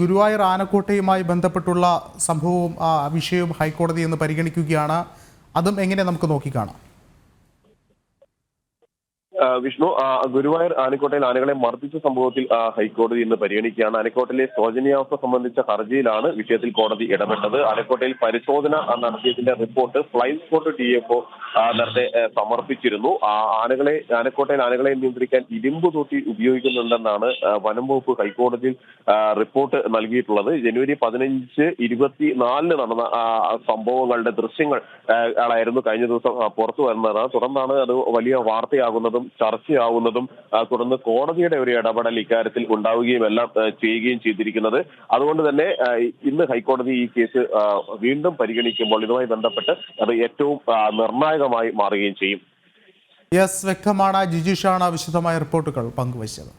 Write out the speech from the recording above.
ഗുരുവായൂർ ആനക്കോട്ടയുമായി ബന്ധപ്പെട്ടുള്ള സംഭവവും വിഷയവും ഹൈക്കോടതി ഇന്ന് പരിഗണിക്കുകയാണ്. അതും എങ്ങനെ നമുക്ക് നോക്കിക്കാണാം. വിഷ്ണു ഗുരുവായൂർ ആനക്കോട്ടയിൽ ആനകളെ മർദ്ദിച്ച സംഭവത്തിൽ ഹൈക്കോടതി ഇന്ന് പരിഗണിക്കുകയാണ്. ആനക്കോട്ടിലെ ശോചനീയാവസ്ഥ സംബന്ധിച്ച ഹർജിയിലാണ് വിഷയത്തിൽ കോടതി ഇടപെട്ടത്. ആനക്കോട്ടയിൽ പരിശോധന നടത്തിയതിന്റെ റിപ്പോർട്ട് ഫ്ലൈ സ്പോട്ട് ഡി എഫ് നേരത്തെ സമർപ്പിച്ചിരുന്നു. ആ, ആനകളെ ആനക്കോട്ടയിൽ ആനകളെ നിയന്ത്രിക്കാൻ ഇരുമ്പ് തൊട്ടി ഉപയോഗിക്കുന്നുണ്ടെന്നാണ് വനം വകുപ്പ് ഹൈക്കോടതിയിൽ റിപ്പോർട്ട് നൽകിയിട്ടുള്ളത്. ജനുവരി പതിനഞ്ച് ഇരുപത്തിനാലിന് നടന്ന സംഭവങ്ങളുടെ ദൃശ്യങ്ങൾ ആയിരുന്നു കഴിഞ്ഞ ദിവസം പുറത്തു വരുന്നത്. തുടർന്നാണ് അത് വലിയ വാർത്തയാകുന്നതും ചർച്ചയാകുന്നതും തുടർന്ന് കോടതിയുടെ ഒരു ഇടപെടൽ ഇക്കാര്യത്തിൽ ഉണ്ടാവുകയും എല്ലാം ചെയ്യുകയും ചെയ്തിരിക്കുന്നത്. അതുകൊണ്ട് തന്നെ ഇന്ന് ഹൈക്കോടതി ഈ കേസ് വീണ്ടും പരിഗണിക്കുമ്പോൾ ഇതുമായി ബന്ധപ്പെട്ട് അത് ഏറ്റവും ആ, നിർണായകമായി മാറുകയും ചെയ്യും. യെസ് വ്യക്തമാണ്. ജിജീഷാണ് വിശദമായ റിപ്പോർട്ടുകൾ പങ്കുവച്ചത്.